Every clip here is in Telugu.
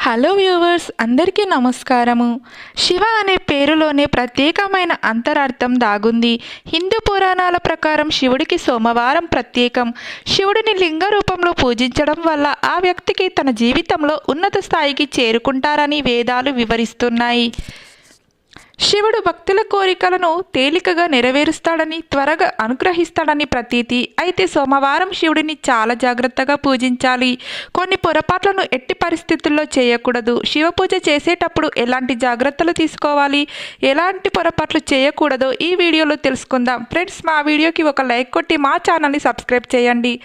హలో వ్యూవర్స్ అందరికీ నమస్కారము. శివ అనే పేరులోనే ప్రత్యేకమైన అంతరార్థం దాగుంది. హిందూ పురాణాల ప్రకారం శివుడికి సోమవారం ప్రత్యేకం. శివుడిని లింగ రూపంలో పూజించడం వల్ల ఆ వ్యక్తికి తన జీవితంలో ఉన్నత స్థాయికి చేరుకుంటారని వేదాలు వివరిస్తున్నాయి. శివుడు భక్తుల కోరికలను తేలికగా నెరవేరుస్తాడని త్వరగా అనుగ్రహిస్తాడని ప్రతీతి. అయితే సోమవారం శివుడిని చాలా జాగ్రత్తగా పూజించాలి. కొన్ని పొరపాట్లను ఎట్టి పరిస్థితుల్లో చేయకూడదు. శివ పూజ చేసేటప్పుడు ఎలాంటి జాగ్రత్తలు తీసుకోవాలి? ఎలాంటి పొరపాట్లు చేయకూడదో ఈ వీడియోలో తెలుసుకుందాం. ఫ్రెండ్స్ మా వీడియోకి ఒక లైక్ కొట్టి మా ఛానల్ని సబ్స్క్రైబ్ చేయండి.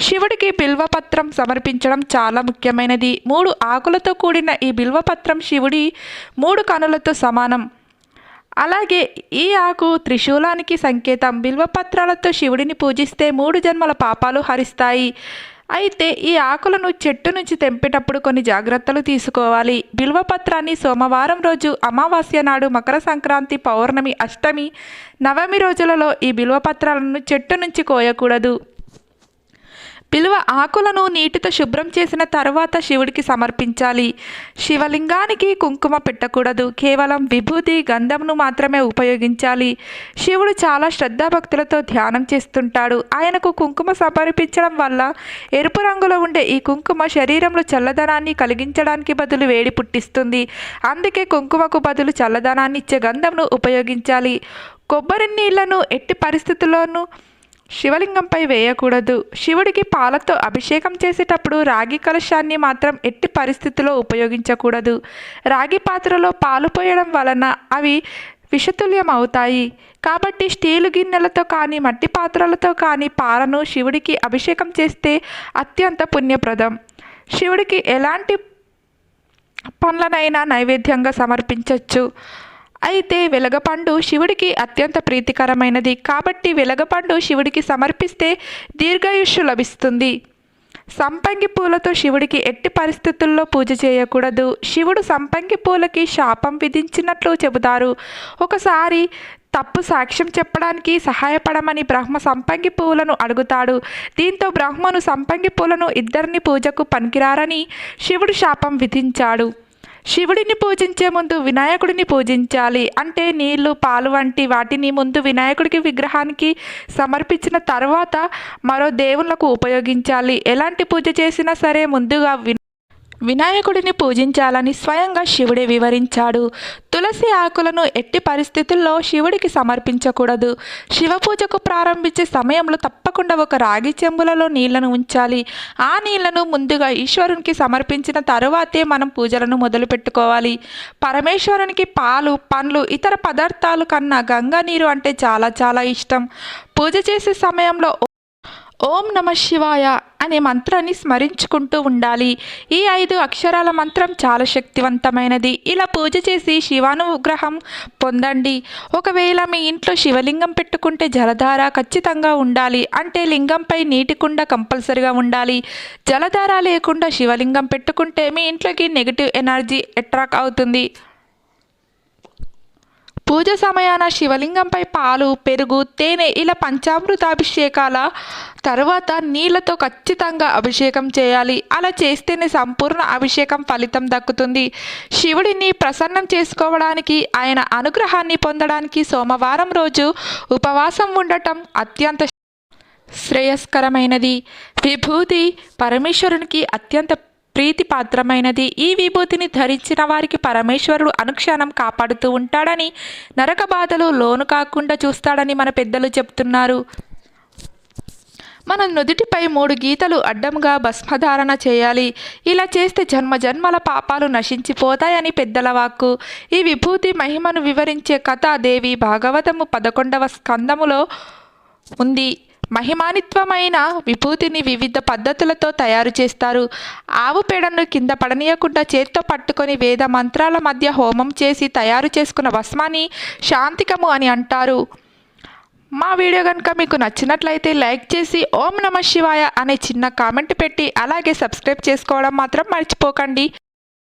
శివుడికి బిల్వపత్రం సమర్పించడం చాలా ముఖ్యమైనది. మూడు ఆకులతో కూడిన ఈ బిల్వపత్రం శివుడి మూడు కనులతో సమానం. అలాగే ఈ ఆకు త్రిశూలానికి సంకేతం. బిల్వపత్రాలతో శివుడిని పూజిస్తే మూడు జన్మల పాపాలు హరిస్తాయి. అయితే ఈ ఆకులను చెట్టు నుంచి తెంపేటప్పుడు కొన్ని జాగ్రత్తలు తీసుకోవాలి. బిల్వపత్రాన్ని సోమవారం రోజు అమావాస్య నాడు మకర సంక్రాంతి పౌర్ణమి అష్టమి నవమి రోజులలో ఈ బిల్వపత్రాలను చెట్టు నుంచి కోయకూడదు. పిలువ ఆకులను నీటితో శుభ్రం చేసిన తర్వాత శివుడికి సమర్పించాలి. శివలింగానికి కుంకుమ పెట్టకూడదు. కేవలం విభూతి గంధంను మాత్రమే ఉపయోగించాలి. శివుడు చాలా శ్రద్ధాభక్తులతో ధ్యానం చేస్తుంటాడు. ఆయనకు కుంకుమ సమర్పించడం వల్ల ఎరుపు రంగులో ఉండే ఈ కుంకుమ శరీరంలో చల్లదనాన్ని కలిగించడానికి బదులు వేడి పుట్టిస్తుంది. అందుకే కుంకుమకు బదులు చల్లదనాన్ని ఇచ్చే గంధంను ఉపయోగించాలి. కొబ్బరి నీళ్ళను ఎట్టి పరిస్థితుల్లోనూ శివలింగంపై వేయకూడదు. శివుడికి పాలతో అభిషేకం చేసేటప్పుడు రాగి కలశాన్ని మాత్రం ఎట్టి పరిస్థితుల్లో ఉపయోగించకూడదు. రాగి పాత్రలో పాలు పోయడం వలన అవి విషతుల్యం అవుతాయి కాబట్టి స్టీలు గిన్నెలతో కానీ మట్టి పాత్రలతో కానీ పాలను శివుడికి అభిషేకం చేస్తే అత్యంత పుణ్యప్రదం. శివుడికి ఎలాంటి పండ్లనైనా నైవేద్యంగా సమర్పించవచ్చు అయితే వెలగపండు శివుడికి అత్యంత ప్రీతికరమైనది. కాబట్టి వెలగపండు శివుడికి సమర్పిస్తే దీర్ఘాయుష్యు లభిస్తుంది. సంపంగి పూలతో శివుడికి ఎట్టి పరిస్థితుల్లో పూజ చేయకూడదు. శివుడు సంపంగి పూలకి శాపం విధించినట్లు చెబుతారు. ఒకసారి తప్పు సాక్ష్యం చెప్పడానికి సహాయపడమని బ్రహ్మ సంపంగి పూలను అడుగుతాడు. దీంతో బ్రహ్మను సంపంగి పూలను ఇద్దరిని పూజకు పనికిరారని శివుడు శాపం విధించాడు. శివుడిని పూజించే ముందు వినాయకుడిని పూజించాలి. అంటే నీళ్ళు పాలు వంటి వాటిని ముందు వినాయకుడికి విగ్రహానికి సమర్పించిన తర్వాత మరో దేవుళ్ళకు ఉపయోగించాలి. ఎలాంటి పూజ చేసినా సరే ముందుగా వి వినాయకుడిని పూజించాలని స్వయంగా శివుడే వివరించాడు. తులసి ఆకులను ఎట్టి పరిస్థితుల్లో శివుడికి సమర్పించకూడదు. శివ పూజకు ప్రారంభించే సమయంలో తప్పకుండా ఒక రాగి చెంబులలో నీళ్ళను ఉంచాలి. ఆ నీళ్ళను ముందుగా ఈశ్వరునికి సమర్పించిన తరువాతే మనం పూజలను మొదలుపెట్టుకోవాలి పరమేశ్వరునికి పాలు పండ్లు ఇతర పదార్థాలు కన్నా గంగా నీరు అంటే చాలా చాలా ఇష్టం. పూజ చేసే సమయంలో ఓం నమ శివాయ అనే మంత్రాన్ని స్మరించుకుంటూ ఉండాలి. ఈ ఐదు అక్షరాల మంత్రం చాలా శక్తివంతమైనది. ఇలా పూజ చేసి శివానుగ్రహం పొందండి. ఒకవేళ మీ ఇంట్లో శివలింగం పెట్టుకుంటే జలధార ఖచ్చితంగా ఉండాలి. అంటే లింగంపై నీటి కుండ కంపల్సరిగా ఉండాలి. జలధార లేకుండా శివలింగం పెట్టుకుంటే మీ ఇంట్లోకి నెగిటివ్ ఎనర్జీ అట్రాక్ట్ అవుతుంది. పూజ సమయాన శివలింగంపై పాలు పెరుగు తేనె ఇలా పంచామృతాభిషేకాల తర్వాత నీళ్ళతో ఖచ్చితంగా అభిషేకం చేయాలి. అలా చేస్తేనే సంపూర్ణ అభిషేకం ఫలితం దక్కుతుంది. శివుడిని ప్రసన్నం చేసుకోవడానికి ఆయన అనుగ్రహాన్ని పొందడానికి సోమవారం రోజు ఉపవాసం ఉండటం అత్యంత శ్రేయస్కరమైనది. విభూతి పరమేశ్వరునికి అత్యంత ప్రీతిపాత్రమైనది. ఈ విభూతిని ధరించిన వారికి పరమేశ్వరుడు అనుక్షణం కాపాడుతూ ఉంటాడని నరక బాధలు లోను కాకుండా చూస్తాడని మన పెద్దలు చెప్తున్నారు. మన నుదుటిపై మూడు గీతలు అడ్డంగా భస్మధారణ చేయాలి. ఇలా చేస్తే జన్మ జన్మల పాపాలు నశించిపోతాయని పెద్దల వాక్కు. ఈ విభూతి మహిమను వివరించే కథ దేవి భాగవతము పదకొండవ స్కందములో ఉంది. మహిమానిత్వమైన విభూతిని వివిధ పద్ధతులతో తయారు చేస్తారు. ఆవు పేడను కింద పడనీయకుండా చేత్తో పట్టుకొని వేద మంత్రాల మధ్య హోమం చేసి తయారు చేసుకున్న భస్మాన్ని శాంతికము అని అంటారు. మా వీడియో కనుక మీకు నచ్చినట్లయితే లైక్ చేసి ఓం నమ శివాయ అనే చిన్న కామెంట్ పెట్టి అలాగే సబ్స్క్రైబ్ చేసుకోవడం మాత్రం మర్చిపోకండి.